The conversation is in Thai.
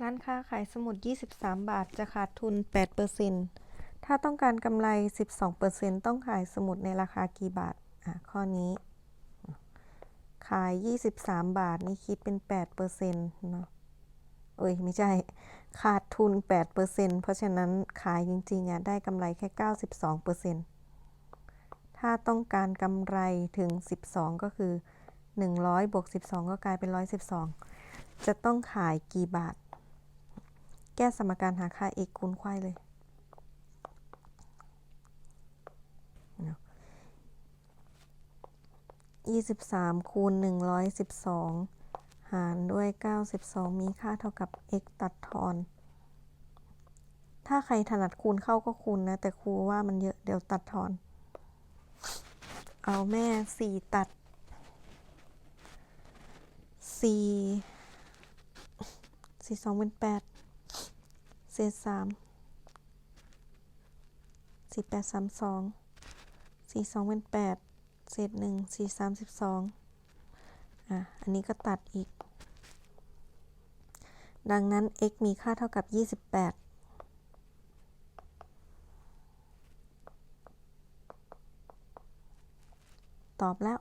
ร้านค้าขายสมุด 23 บาท จะขาดทุน 8%ถ้าต้องการกำไร 12%ต้องขายสมุดในราคากี่บาท อะ ข้อนี้ ขาย 23 บาท นี่คิดเป็น 8%เนาะเอ้ย ไม่ใช่ ขาดทุน 8%เพราะฉะนั้นขายจริงๆอะได้กำไรแค่ 92%ถ้าต้องการกำไรถึง 12 ก็คือ 100บวก12 ก็กลายเป็น 112 จะต้องขายกี่บาท ก้สมการหาค่า x คูณควายเลย23คูณ112หารด้วย92มีค่าเท่ากับ x ตัดทอน ถ้าใครถนัดคูณเข้าก็คูณนะ แต่ครูว่ามันเยอะเดี๋ยวตัดทอน เอาแม่4ตัด4 4 2เป็น8เศ เศษสามสี่แปดสามสองสี่สองเป็นแปดเศษหนึ่งสี่สามสิบสองอะ อันนี้ก็ตัดอีก ดังนั้น x มีค่าเท่ากับยี่สิบแปดตอบแล้ว